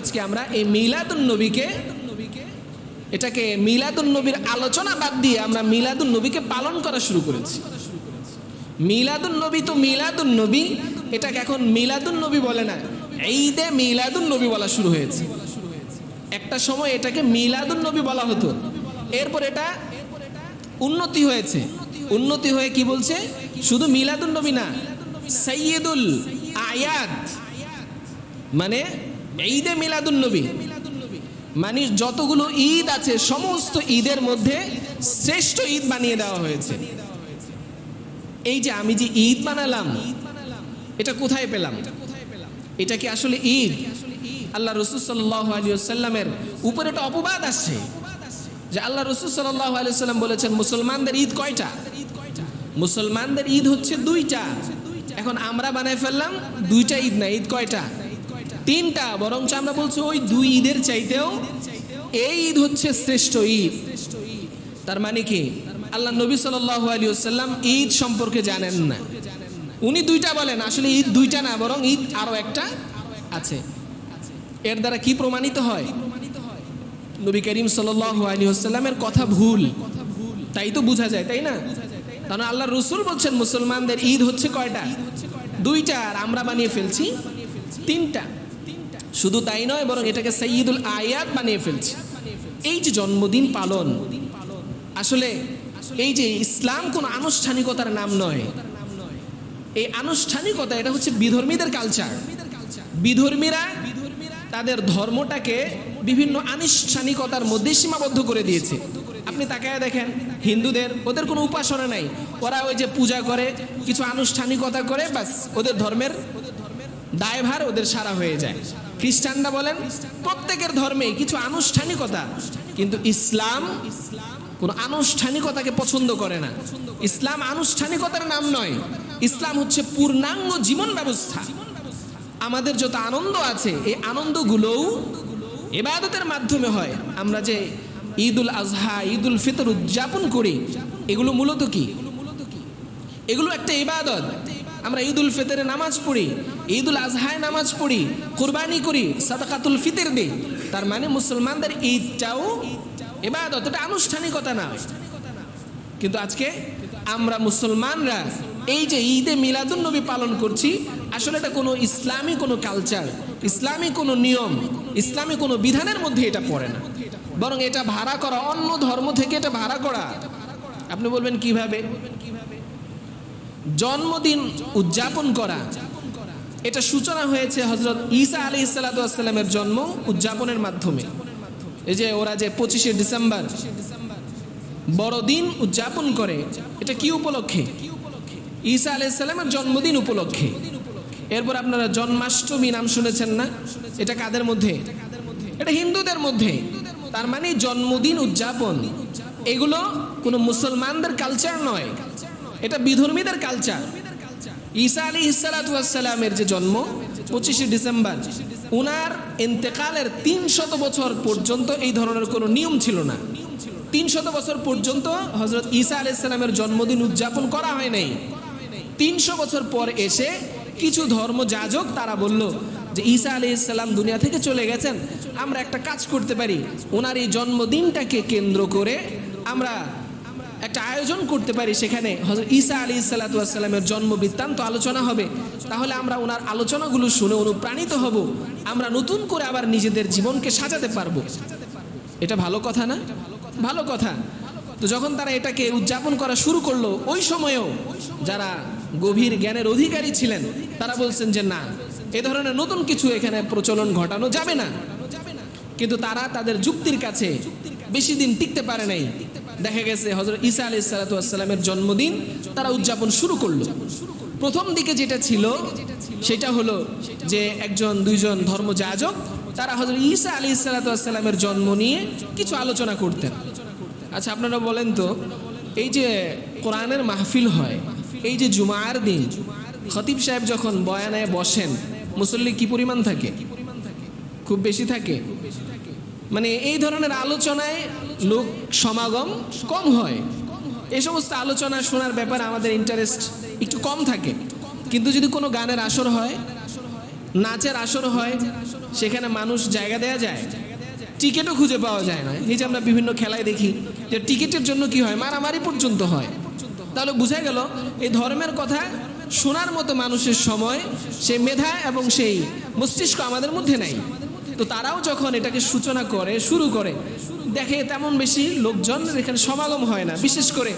আজকে আমরা এই মিলাদুন নবীকে এটাকে মিলাদুন নবীর আলোচনা বাদ দিয়ে আমরা মিলাদুন নবীকে পালন করা শুরু করেছি। মিলাদুন নবী তো মিলাদুন নবী এটাকে এখন মিলাদুন নবী বলে না, ঈদে মিলাদুন নবী বলা শুরু হয়েছে। একটা সময় এটাকে মিলাদুন নবী বলা হতো। এরপর এটা উন্নতি হয়েছে। উন্নতি হয়ে কি বলছে? শুধু মিলাদুন নবী না, সৈয়দুল আয়াত মানে ঈদে মিলাদুন নবী। মানে যতগুলো ঈদ আছে, সমস্ত ঈদের মধ্যে শ্রেষ্ঠ ঈদ বানিয়ে দেওয়া হয়েছে। এই যে আমি যে ঈদ বানালাম, এটা কোথায় পেলাম? এটা কি আসলে ঈদ? আল্লাহ রসুল সাল্লাহ আলিয়াল্লামের উপরে একটা অপবাদ আসছে। যে আল্লাহ রসুল সাল্লাহ আলিয়াল্লাম বলেছেন, মুসলমানদের ঈদ কয়টা? মুসলমানদের ঈদ হচ্ছে দুইটা। এখন আমরা বানাই ফেললাম, দুইটা ঈদ না, ঈদ কয়টা? তিনটা, বরঞ্চ আমরা বলছি ওই দুই ঈদের চাইতেও এই ঈদ হচ্ছে শ্রেষ্ঠ ঈদ। তার মানে কি? আল্লাহ নবী সাল্লাহ আলী সাল্লাম ঈদ সম্পর্কে জানেন না। উনি দুইটা বলেন, আসলে ঈদ দুইটা না, বরং ঈদ আরও একটা আছে। এর দ্বারা কি প্রমাণিত হয়? নবী করিম সাল্লামের কথা ভুল। তাই তো বোঝা যায়, তাই না? কারণ আল্লাহ রসুল বলছেন, মুসলমানদের ঈদ হচ্ছে কয়টা? দুইটা, আর আমরা বানিয়ে ফেলছি তিনটা। শুধু তাই নয়, বরং এটাকে সৈয়দুল আয়াত বানিয়ে ফেলছি। এই যে জন্মদিন পালন, আসলে এই যে ইসলাম কোন আনুষ্ঠানিকতার নাম নয়। এই আনুষ্ঠানিকতা, এটা হচ্ছে বিধর্মীদের কালচার বিধর্মীরা তাদের ধর্মটাকে বিভিন্ন আনুষ্ঠানিকতার মধ্যে সীমাবদ্ধ করে দিয়েছে। আপনি তাকায় দেখেন, হিন্দুদের, ওদের কোনো উপাসনা নাই। ওরা ওই যে পূজা করে, কিছু আনুষ্ঠানিকতা করে বাস ওদের ধর্মের দায়ভার ওদের সারা হয়ে যায়। খ্রিস্টানরা বলেন, প্রত্যেকের ধর্মে কিছু আনুষ্ঠানিকতা, কিন্তু ইসলাম কোনো আনুষ্ঠানিকতাকে পছন্দ করে না। ইসলাম আনুষ্ঠানিকতার নাম নয়, ইসলাম হচ্ছে পূর্ণাঙ্গ জীবন ব্যবস্থা। আমাদের যত আনন্দ আছে, এই আনন্দগুলোও এবাদতের মাধ্যমে হয়। আমরা যে ঈদ উল আজহা ঈদ উল ফিতর উদযাপন করি, এগুলো মূলত কি? এগুলো একটা ইবাদত। আমরা ঈদ উল ফিতরে নামাজ পড়ি ঈদ উল আজহায় নামাজ পড়ি, কোরবানি করি, সাদাকাতুল ফিতর দিই। তার মানে মুসলমানদের ঈদটাও এবাদত এটা আনুষ্ঠানিকতা না। কিন্তু আজকে আমরা মুসলমানরা, এই যে ঈদে মিলাদুন নবী পালন করছি, আসলে এটা কোনো ইসলামী কোনো কালচার, ইসলামী কোনো নিয়ম, ইসলামী কোনো বিধানের মধ্যে এটা পড়ে না। বরং এটা ভাড়া করা, অন্য ধর্ম থেকে এটা ভাড়া করা। আপনি বলবেন, কীভাবে? জন্মদিন উদযাপন করা। এটা সূচনা হয়েছে হজরত ঈসা আলী ইসালাতামের জন্ম উদযাপনের মাধ্যমে। এই যে ওরা যে পঁচিশে ডিসেম্বর বড়দিন উদযাপন করে, এটা কি উপলক্ষে? ঈসা আলি আলাইসাল্লামের জন্মদিন উপলক্ষে। এরপর আপনারা জন্মাষ্টমী নাম শুনেছেন না? এটা কাদের মধ্যে? এটা হিন্দুদের মধ্যে। তার মানে জন্মদিন উদযাপন। এগুলো কোনো মুসলমানদের কালচার নয়। এটা বিধর্মীদের কালচার ঈসা আলী ইসালাতামের যে জন্ম, পঁচিশে ডিসেম্বর, উনার তিন শত বছর পর্যন্ত এই ধরনের কোনো নিয়ম ছিল না। তিন শত বছর পর্যন্ত হজরত ঈসা আলাইসাল্লামের জন্মদিন উদযাপন করা হয় নাই। তিনশো বছর পর এসে কিছু ধর্ম যাজক তারা বলল যে, ঈসা আলি ইসলাম দুনিয়া থেকে চলে গেছেন, আমরা একটা কাজ করতে পারি। ওনার এই জন্মদিনটাকে কেন্দ্র করে আমরা একটা আয়োজন করতে পারি সেখানে। হজরত ঈসা আলী সাল্লাতামের জন্ম বৃত্তান্ত আলোচনা হবে। তাহলে আমরা ওনার আলোচনাগুলো শুনে অনুপ্রাণিত হব। আমরা নতুন করে আবার নিজেদের জীবনকে সাজাতে পারব। এটা ভালো কথা না? ভালো কথা। তো যখন তারা এটাকে উদযাপন করা শুরু করল, ওই সময়েও যারা গভীর জ্ঞানের অধিকারী ছিলেন, তারা বলছেন যে না, এ ধরনের নতুন কিছু এখানে প্রচলন ঘটানো যাবে না। কিন্তু তারা তাদের যুক্তির কাছে বেশি দিন টিকতে পারে নাই। দেখা গেছে হজরত ঈসা আলি সালাতামের জন্মদিন, তারা উদযাপন শুরু করল। প্রথম দিকে যেটা ছিল, সেটা হলো যে একজন, দুইজন ধর্মযাজক, তারা হজরত ঈসা আলী সালাতামের জন্ম নিয়ে কিছু আলোচনা করতেন। আচ্ছা আপনারা বলেন তো, এই যে কোরআনের মাহফিল হয়, এই যে জুমার দিন, খতিব সাহেব যখন বয়ানায় বসেন, মুসল্লি কি পরিমাণ থাকে? খুব বেশি থাকে? মানে এই ধরনের আলোচনায় লোক সমাগম কম হয়। এই সমস্ত আলোচনা শোনার ব্যাপারে আমাদের ইন্টারেস্ট একটু কম থাকে। কিন্তু যদি কোনো গানের আসর হয়, নাচের আসর হয়, সেখানে মানুষ জায়গা দেয়া যায়, টিকিটও খুঁজে পাওয়া যায় না। এই যে আমরা বিভিন্ন খেলায় দেখি যে টিকিটের জন্য কি হয়, মারামারি পর্যন্ত হয়। তাহলে বোঝা গেল, এই ধর্মের কথা শোনার মতো মানুষের সময়, সেই মেধা এবং সেই মস্তিষ্ক আমাদের মধ্যে নাই। তো তারাও যখন এটাকে সূচনা করে, শুরু করে, দেখে তেমন বেশি লোকজন এখানে সমাগম হয় না। বিশেষ করে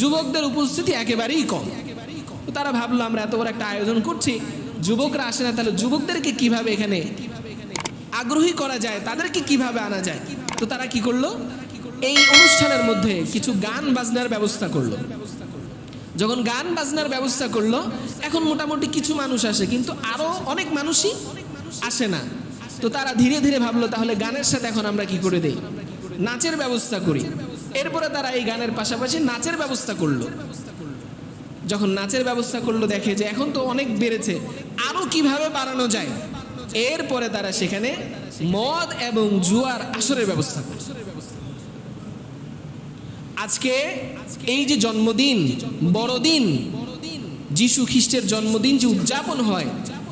যুবকদের উপস্থিতি একেবারেই কম। তো তারা ভাবলো, আমরা এত বড় একটা আয়োজন করছি, যুবকরা আসে না, তাহলে যুবকদেরকে কীভাবে এখানে আগ্রহী করা যায়? তাদেরকে কীভাবে আনা যায়? তো তারা কি করল? এই অনুষ্ঠানের মধ্যে কিছু গান বাজনার ব্যবস্থা করল। যখন গান বাজনার ব্যবস্থা করল, এখন মোটামুটি কিছু মানুষ আসে, কিন্তু আরও অনেক মানুষই আসে না। তো তারা ধীরে ধীরে ভাবলো, তাহলে গানের সাথে এখন আমরা কি করে দেই? নাচের ব্যবস্থা করি। এরপরে তারা এই গানের পাশাপাশি নাচের ব্যবস্থা করল। যখন নাচের ব্যবস্থা করল, দেখে যে এখন তো অনেক বেড়েছে, আরও কীভাবে বাড়ানো যায়? এরপরে তারা সেখানে মদ এবং জুয়ার আসরের ব্যবস্থা আজকে এই যে জন্মদিন, বড়দিন, যিশু খ্রিস্টের জন্মদিন যে উদযাপন হয়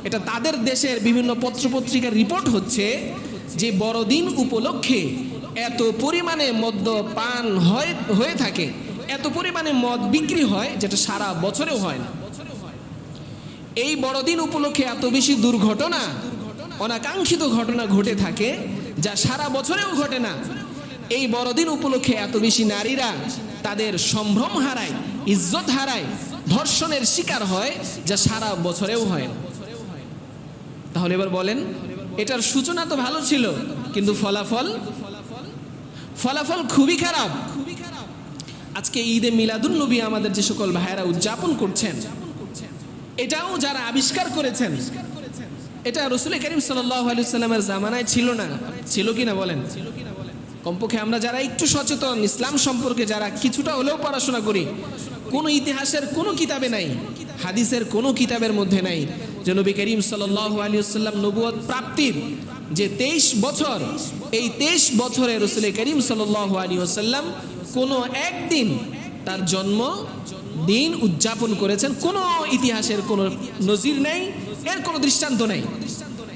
এটা তাদের দেশের বিভিন্ন পত্রপত্রিকার রিপোর্ট হচ্ছে যে বড়দিন উপলক্ষে এত পরিমাণে মদ্যপান হয়, হয়ে থাকে, এত পরিমাণে মদ বিক্রি হয় যেটা সারা বছরেও হয় না। এই বড়দিন উপলক্ষে এত বেশি দুর্ঘটনা, অনাকাঙ্ক্ষিত ঘটনা ঘটে থাকে যা সারা বছরেও ঘটে না। এই বড়দিন উপলক্ষে এত বেশি নারীরা তাদের সম্ভ্রম হারায়, ইজ্জত হারায়, ধর্ষণের শিকার হয় যা সারা বছরেও হয় না। তাহলে এবার বলেন, এটার সূচনা তো ভালো ছিল, কিন্তু ফলাফল? ফলাফল খুবই খারাপ। আজকে ঈদে মিলাদুন নবী আমাদের যে সকল ভাইয়েরা উদযাপন করছেন, এটাও যারা আবিষ্কার করেছেন, এটা রসুল করিম সাল্লামের জামানায় ছিল না, ছিল কি না বলেন? কমপক্ষে আমরা যারা একটু সচেতন, ইসলাম সম্পর্কে যারা কিছুটা হলেও পড়াশোনা করি, কোনো ইতিহাসের কোনো কিতাবে নাই হাদিসের কোনো কিতাবের মধ্যে নাই যে নবী করিম সাল্লাহ আলী সাল্লাম নবুয়ত প্রাপ্তির যে তেইশ বছর, এই তেইশ বছরে রসুল করিম সাল্লাহ আলী আসাল্লাম কোনো একদিন তার জন্ম দিন উদযাপন করেছেন। কোনো ইতিহাসের কোনো নজির নেই, এর কোনো দৃষ্টান্ত নেই।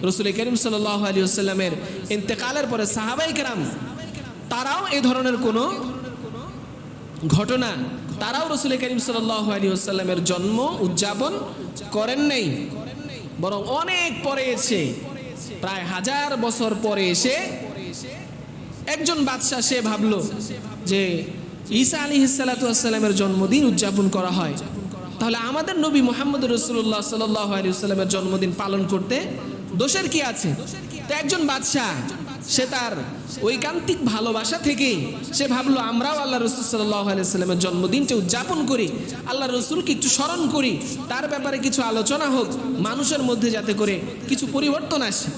রসুল করিম সাল্লাহ আলী আসাল্লামের ইন্তেকালের পরে সাহাবাই কেরাম তারাও এ ধরনের কোনো ঘটনা তারাও রসুল করিম আসাল্লামের জন্ম, উদযাপন করেন নাই। বরং অনেক পরে এসে, প্রায় হাজার বছর পরে এসে একজন বাদশাহ সে ভাবলো যে ঈসা আলী হিসালাতামের জন্মদিন উদযাপন করা হয়। তাহলে আমাদের নবী মোহাম্মদ রসুল্লাহ সাল্লাহ আলী সাল্লামের জন্মদিন পালন করতে দোষের কি আছে? তো একজন বাদশাহ, সে তার ঐকান্তিক ভালোবাসা থেকেই সে ভাবলো, আমরাও আল্লাহ রসুল আলাইস্লামের জন্মদিনটা উদযাপন করি, আল্লাহ রসুলকে একটু স্মরণ করি, তার ব্যাপারে কিছু আলোচনা হোক, মানুষের মধ্যে যাতে করে কিছু পরিবর্তন আসে।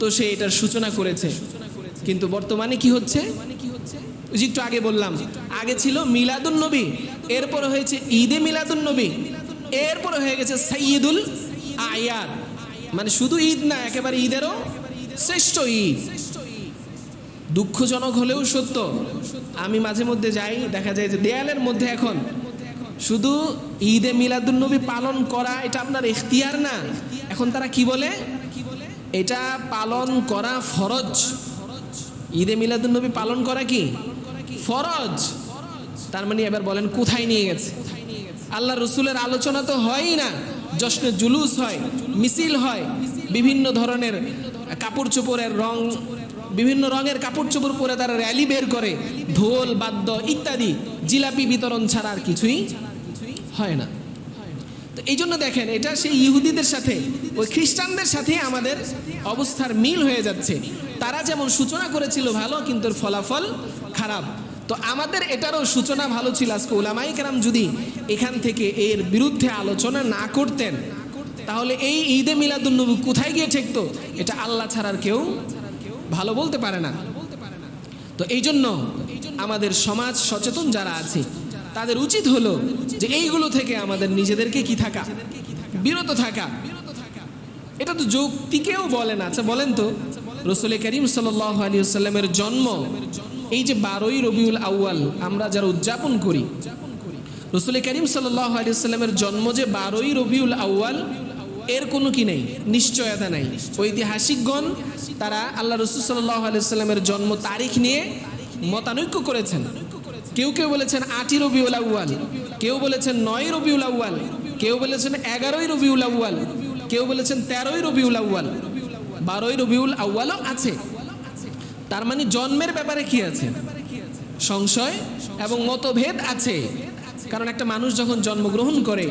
তো সে এটার সূচনা করেছে। কিন্তু বর্তমানে কি হচ্ছে? একটু আগে বললাম, আগে ছিল মিলাদুন নবী, এরপরে হয়েছে ঈদে মিলাদুন নবী, এরপরে হয়ে গেছে সাইয়দুল আয়াদ। মানে শুধু ঈদ না, একেবারে ঈদেরও শ্রেষ্ঠ ঈদ। দুঃখজনক হলেও সত্য। আমি মাঝে মধ্যে যাই, দেখা যায় যে দেয়ালের মধ্যে এখন। শুধু ঈদে মিলাদুন নবী পালন করা, এটা আপনার এখতিয়ার না। এখন তারা কি বলে? এটা পালন করা ফরজ। ঈদে মিলাদুন নবী পালন করা কি? ফরজ। তার মানে এবার বলেন, কোথায় নিয়ে গেছে? আল্লাহ রসুলের আলোচনা তো হয়ই না। জশ্নে জুলুস হয়, মিছিল হয়, বিভিন্ন ধরনের কাপড় চোপড়ের রং বিভিন্ন রঙের কাপড় চোপড় পরে তারা র্যালি বের করে, ঢোল, বাদ্য ইত্যাদি, জিলাপি বিতরণ ছাড়া আর কিছুই হয় না। তো এই জন্য দেখেন, এটা সেই ইহুদিদের সাথে, ওই খ্রিস্টানদের সাথে আমাদের অবস্থার মিল হয়ে যাচ্ছে। তারা যেমন সূচনা করেছিল ভালো, কিন্তু ফলাফল খারাপ। তো আমাদের এটারও সূচনা ভালো ছিল। আজকে ওলামাই কেরাম যদি এখান থেকে এর বিরুদ্ধে আলোচনা না করতেন, তাহলে এই ঈদে মিলাদুন্নবী কোথায় গিয়ে ঠেকতো? এটা আল্লাহ ছাড়ার কেউ ভালো বলতে পারে না। তো এই জন্য আমাদের সমাজ সচেতন যারা আছে, তাদের উচিত হলো যে এইগুলো থেকে আমাদের নিজেদেরকে কি থাকা, বিরত থাকা। এটা তো যৌক্তিকেও বলেন আচ্ছা বলেন তো, রসুল করিম সাল্লাহ আলী সাল্লামের জন্ম, এই যে বারোই রবিউল আউয়াল আমরা যারা উদযাপন করি, রসুল করিম সাল্লাহ আলী সাল্লামের জন্ম যে বারোই রবিউল আউয়াল, এর কোনো কি নেই? নিশ্চয়তা নাই। ঐতিহাসিকগণ তারা আল্লাহ রসুল সাল্লাহ জন্ম তারিখ নিয়ে মতানৈক্য করেছেন। কেউ কেউ বলেছেন আটই রবিউল আউ্য়াল, কেউ বলেছেন নয় রবিউল আউ্য়াল, কেউ বলেছেন এগারোই রবিউল আউ্য়াল, কেউ বলেছেন তেরোই রবিউল আউ্য়াল, বারোই রবিউল আউ্য়ালও আছে। তার মানে জন্মের ব্যাপারে কি আছে? সংশয় এবং মতভেদ আছে। কারণ একটা মানুষ যখন জন্মগ্রহণ করে,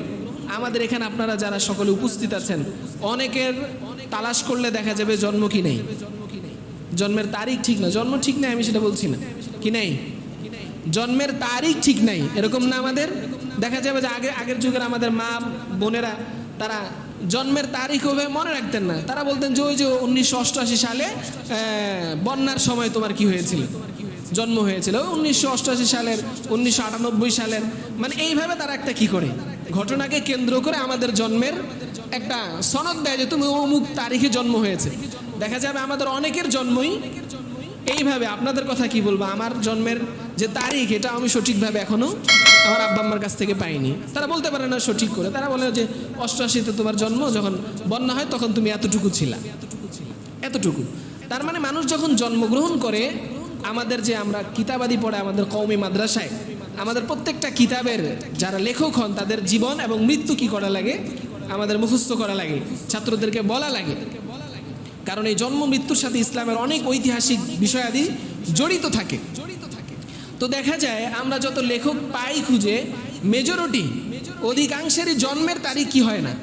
আমাদের এখানে আপনারা যারা সকলে উপস্থিত আছেন, অনেকের তালাশ করলে দেখা যাবে জন্ম কি নেই? জন্মের তারিখ ঠিক না। জন্ম ঠিক নাই, আমি সেটা বলছি না। কি নেই? জন্মের তারিখ ঠিক নাই। এরকম না আমাদের? দেখা যাবে যে আগে আগের যুগের আমাদের মা বোনেরা, তারা জন্মের তারিখ ওভাবে মনে রাখতেন না। তারা বলতেন যে, ওই যে উনিশশো অষ্টআশি সালে বন্যার সময় তোমার কি হয়েছিল? জন্ম হয়েছিল। উনিশশো অষ্টআশি সালের, উনিশশো আটানব্বই সালের মানে এইভাবে তারা একটা কি করে? ঘটনাকে কেন্দ্র করে আমাদের জন্মের একটা সনদ দেয় যে তুমি অমুক তারিখে জন্ম হয়েছে। দেখা যাবে আমাদের অনেকের জন্মই এইভাবে। আপনাদের কথা কি বলব? আমার জন্মের যে তারিখ, এটা আমি সঠিকভাবে এখনও আমার আব্বা আম্মার কাছ থেকে পাইনি। তারা বলতে পারে না সঠিক করে। তারা বলে যে অষ্টআশিতে তোমার জন্ম, যখন বন্যা হয় তখন তুমি এতটুকু ছিলা। এতটুকু। তার মানে মানুষ যখন জন্মগ্রহণ করে, আমাদের যে আমরা কিতাবাদি পড়ে আমাদের কওমি মাদ্রাসায়, আমাদের প্রত্যেকটা কিতাবের যারা লেখক হন, তাদের জীবন এবং মৃত্যু কি করা লাগে? আমাদের মুখস্থ করা লাগে, ছাত্রদেরকে বলা লাগে। কারণ এই জন্ম, মৃত্যুর সাথে ইসলামের অনেক ঐতিহাসিক বিষয়াদি জড়িত থাকে। তো দেখা যায়, আমরা যত লেখক পাই খুঁজে মেজরিটি অধিকাংশেরই জন্মের তারিখ কি হয় না?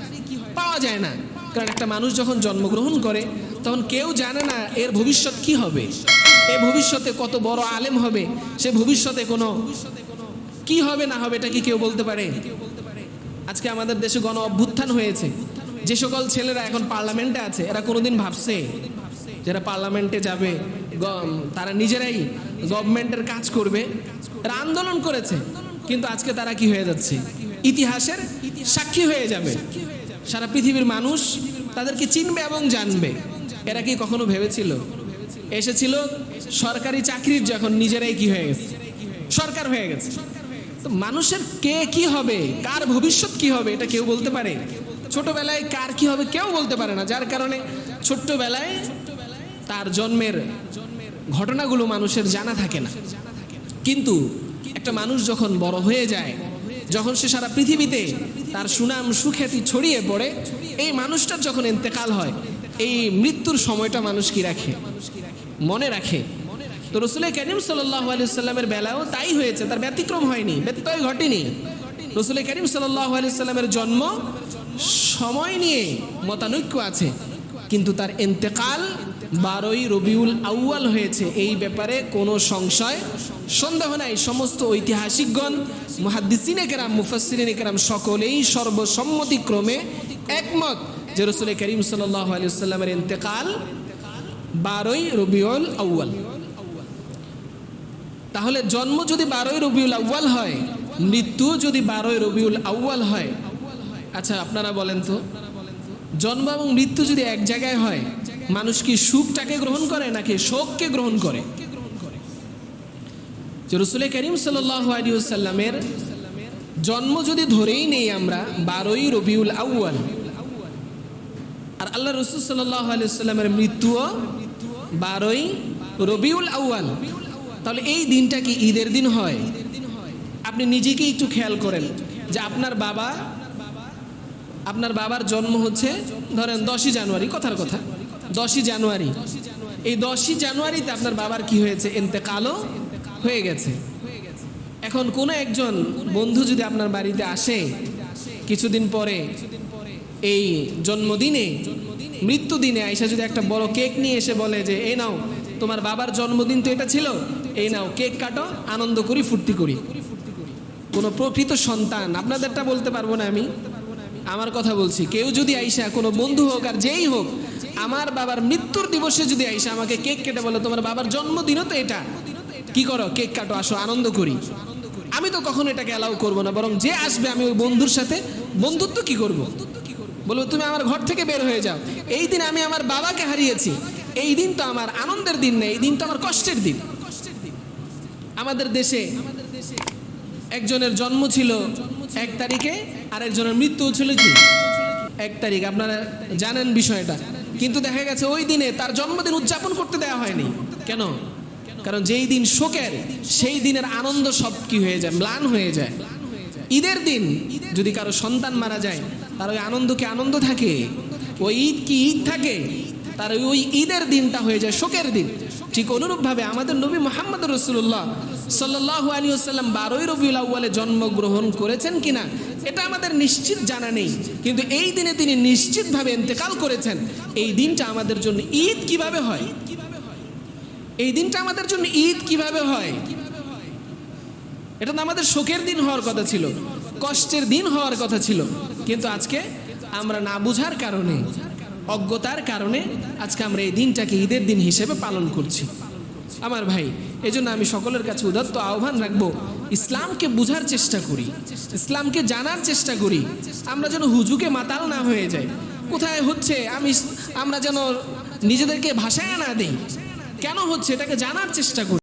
পাওয়া যায় না। কারণ একটা মানুষ যখন জন্মগ্রহণ করে, তখন কেউ জানে না এর ভবিষ্যৎ কি হবে। এ ভবিষ্যতে কত বড় আলেম হবে, সে ভবিষ্যতে কোনো কি হবে, না হবে, এটা কি কেউ বলতে পারে? আজকে আমাদের দেশে গণ অভ্যুত্থান হয়েছে। যে সকল ছেলেরা এখন পার্লামেন্টে আছে, এরা কোনোদিন ভাবছে যারা পার্লামেন্টে যাবে তারা নিজেরাই গভর্নমেন্টের কাজ করবে। এরা আন্দোলন করেছে, কিন্তু আজকে তারা কি হয়ে যাচ্ছে? ইতিহাসের সাক্ষী হয়ে যাবে। সারা পৃথিবীর মানুষ তাদেরকে চিনবে এবং জানবে। এরা কি কখনো ভেবেছিল? এসেছিল সরকারি চাকরির যখন নিজেরাই কি হয়ে গেছে? সরকার হয়ে গেছে। তো মানুষের কে কি হবে? কার ভবিষ্যৎ কি হবে? এটা কেউ বলতে পারে। ছোটবেলায় কার কি হবে কেউ বলতে পারে না। যার কারণে ছোট্টবেলায় তার জন্মের ঘটনাগুলো মানুষের জানা থাকে না। কিন্তু একটা মানুষ যখন বড় হয়ে যায়, যখন সে সারা পৃথিবীতে তার সুনাম, সুখ্যাতি ছড়িয়ে পড়ে, এই মানুষটার যখন ইন্তেকাল হয়, এই মৃত্যুর সময়টা মানুষ কি রাখে? মনে রাখে। তো রসুল করিম সাল্লাহ আলিয়াল্লামের বেলাও তাই হয়েছে, তার ব্যতিক্রম হয়নি ব্যত্যয় ঘটেনি। রসুল করিম সাল্লাহ আলিয়াল্লামের জন্ম সময় নিয়ে মতানৈক্য আছে, কিন্তু তার ইন্তেকাল বারোই রবিউল আউয়াল হয়েছে। এই ব্যাপারে কোনো সংশয়, সন্দেহ নাই। সমস্ত ঐতিহাসিকগণ, মুহাদ্দিসিনে কেরাম, মুফাসসিরিনে কেরাম সকলেই সর্বসম্মতিক্রমে একমত যে রসুল করিম সাল্লাহ আলিয়াল্লামের ইন্তেকাল বারোই রবিউল আউয়াল। তাহলে জন্ম যদি বারোই রবিউল আউ্য়াল হয়, মৃত্যু যদি বারোই রবিউল আউ্য়াল হয় আচ্ছা আপনারা বলেন তো, জন্ম এবং মৃত্যু যদি এক জায়গায় হয়, মানুষ কি সুখটাকে গ্রহণ করে নাকি শোককে গ্রহণ করে? রসুল করিম সাল্লামের জন্ম যদি ধরেই নেই আমরা, বারোই রবিউল আউ্য়াল, আর আল্লাহ রসুল সাল্লাহ আলিয়াল্লামের মৃত্যুও বারোই রবিউল আউ্য়াল তাহলে এই দিনটা কি ঈদের দিন হয়? আপনি নিজেকে একটু খেয়াল করেন যে আপনার বাবা, আপনার বাবার জন্ম হচ্ছে, ধরেন দশই জানুয়ারি, কথার কথা। দশই জানুয়ারি। এই দশই জানুয়ারিতে আপনার বাবার কি হয়েছে? এতেকালও হয়ে গেছে। এখন কোনো একজন বন্ধু যদি আপনার বাড়িতে আসে, কিছুদিন পরে এই জন্মদিনে, মৃত্যুদিনে আইসা যদি একটা বড় কেক নিয়ে এসে বলে যে, এই নাও, তোমার বাবার জন্মদিন তো এটা ছিল এই নাও, কেক কাটো, আনন্দ করি, ফুর্তি করি। কোনো প্রকৃত সন্তান, আপনাদেরটা বলতে পারব না আমি। আমার কথা বলছি, কেউ যদি আইসা, কোনো বন্ধু হোক আর যেই হোক, আমার বাবার মৃত্যুর দিবসে যদি আইসা আমাকে কেক কেটে বলে, তোমার বাবার জন্মদিনও তো এটা। কি করো, কেক কাটো, আসো, আনন্দ করি। আমি তো কখনো এটাকে অ্যালাউ করব না, বরং যে আসবে আমি ওই বন্ধুর সাথে, বন্ধুত্ব কি করব। বলব, তুমি আমার ঘর থেকে বের হয়ে যাও। এই দিন আমি আমার বাবাকে হারিয়েছি। এই দিন তো আমার আনন্দের দিন নেই, এই দিন তো আমার কষ্টের দিন। আমাদের দেশে একজনের জন্ম ছিল এক তারিখে আর একজনের মৃত্যু ছিল কি? এক তারিখ, আপনারা জানেন বিষয়টা। কিন্তু দেখা গেছে ওই দিনে তার জন্মদিন উদযাপন করতে দেওয়া হয়নি। কেন? কারণ যেই দিন শোকের, সেই দিনের আনন্দ সব কি হয়ে যায়? ম্লান হয়ে যায়। ঈদের দিন যদি কারও সন্তান মারা যায়, তার ওই আনন্দ কি আনন্দ থাকে। ওই ঈদ কি? ঈদ থাকে। তার ওই ঈদের দিনটা হয়ে যায় শোকের দিন। ঠিক অনুরূপভাবে আমাদের নবী মোহাম্মদ রসুল্লাহ সাল্লাহ আলী আসাল্লাম বারোই রবিউল আউ্বালে জন্মগ্রহণ করেছেন কিনা, এটা আমাদের নিশ্চিত জানা নেই। কিন্তু এই দিনে তিনি নিশ্চিতভাবে ইন্তেকাল করেছেন। এই দিনটা আমাদের জন্য ঈদ কীভাবে হয়? এই দিনটা আমাদের জন্য ঈদ কীভাবে হয়? এটা তো আমাদের শোকের দিন হওয়ার কথা ছিল, কষ্টের দিন হওয়ার কথা ছিল। কিন্তু আজকে আমরা না বুঝার কারণে অজ্ঞতার কারণে আজকে আমরা এই দিনটাকে ঈদের দিন হিসেবে পালন করছি। আমার ভাই এই আমি সকলের কাছে উদাত্ত আহ্বান রাখব, ইসলামকে বুঝার চেষ্টা করি, ইসলামকে জানার চেষ্টা করি। আমরা যেন হুজুকে মাতাল না হয়ে যাই। কোথায় হচ্ছে আমি, আমরা যেন নিজেদেরকে ভাষায় না দিই। কেন হচ্ছে এটাকে জানার চেষ্টা করি?